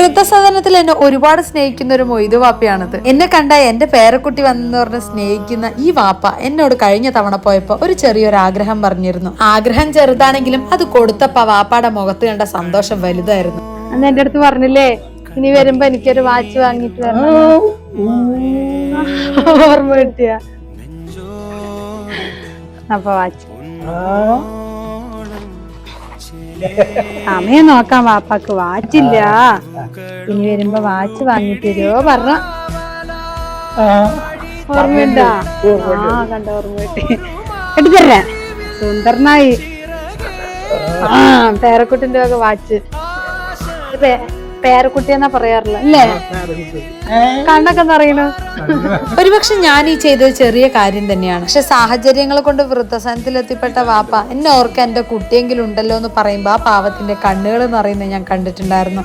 വൃദ്ധസദനത്തിൽ എന്നെ ഒരുപാട് സ്നേഹിക്കുന്ന ഒരു മൊയ്തു വാപ്പയാണിത്. എന്നെ കണ്ട എന്റെ പേരക്കുട്ടി വന്നെന്ന് പറഞ്ഞ് സ്നേഹിക്കുന്ന ഈ വാപ്പ എന്നോട് കഴിഞ്ഞ തവണ പോയപ്പോ ഒരു ചെറിയൊരു ആഗ്രഹം പറഞ്ഞിരുന്നു. ആഗ്രഹം ചെറുതാണെങ്കിലും അത് കൊടുത്തപ്പ വാപ്പാടെ മുഖത്ത് കണ്ട സന്തോഷം വലുതായിരുന്നു. അന്ന് എന്റെ അടുത്ത് പറഞ്ഞില്ലേ ഇനി വരുമ്പോ എനിക്കൊരു വാച്ച് വാങ്ങിട്ട് ഓർമ്മ കിട്ടിയ. അപ്പൊ വാച്ച്. സമയം നോക്കാം വാപ്പാക്ക് വാച്ചില്ല. ഇനി വരുമ്പോ വാച്ച് വാങ്ങിട്ട് തരുമോ പറഞ്ഞ. ഓർമ്മയുണ്ടാ? ആ കണ്ട എടുത്തരാ സുന്ദരനായി. ആ പേരക്കുട്ടിന്റെ ഒക്കെ വാച്ച്. പേരക്കുട്ടി എന്നാ പറയാറില്ല അല്ലേ? കണ്ണൊക്കെ നിറയണു ഒരുപക്ഷെ ഞാൻ ഈ ചെയ്തത് ചെറിയ കാര്യം തന്നെയാണ്. പക്ഷെ സാഹചര്യങ്ങൾ കൊണ്ട് വൃദ്ധസനത്തിൽ എത്തിപ്പെട്ട വാപ്പ എന്നെ ഓർക്കാൻ എന്റെ കുട്ടിയെങ്കിലും ഉണ്ടല്ലോ എന്ന് പറയുമ്പോ ആ പാവത്തിന്റെ കണ്ണുകൾ നിറയുന്നത് ഞാൻ കണ്ടിട്ടുണ്ടായിരുന്നു.